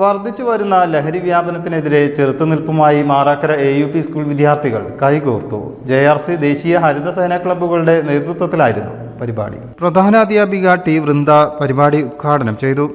വർദ്ധിച്ചു വരുന്ന ലഹരി വ്യാപനത്തിനെതിരെ ചെറുത്തുനിൽപ്പുമായി Marakkara A U P school വിദ്യാർത്ഥികൾ കൈകോർത്തു. ജെ ആർ സി ദേശീയ ഹരിതസേന ക്ലബ്ബുകളുടെ നേതൃത്വത്തിലായിരുന്നു പരിപാടി. പ്രധാന അധ്യാപിക ടി വൃന്ദ പരിപാടി ഉദ്ഘാടനം ചെയ്തു.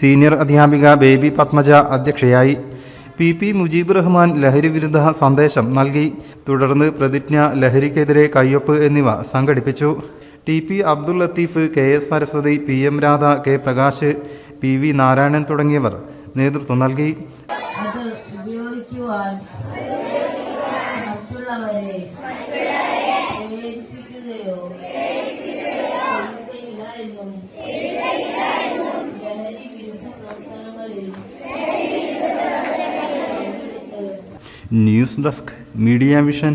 സീനിയർ അധ്യാപിക ബേബി പത്മജ അധ്യക്ഷയായി. പി പി മുജീബ് റഹ്മാൻ ലഹരി വിരുദ്ധ സന്ദേശം നൽകി. തുടർന്ന് പ്രതിജ്ഞ ലഹരിക്കെതിരെ കയ്യൊപ്പ് എന്നിവ സംഘടിപ്പിച്ചു. T P Abdul Latheef K S Saraswathi P M Radha K Prakash P V Narayanan തുടങ്ങിയവർ നേതൃത്വം നൽകി. അത് ഉപയോഗിക്കുവാൻ മറ്റുള്ളവരെ പ്രേരിപ്പിക്കുകയോ ചെയ്യുകയില്ല എന്നും ലഹരി വിരുദ്ധ പ്രവർത്തനങ്ങളിൽ ന്യൂസ് ഡെസ്ക് മീഡിയ വിഷൻ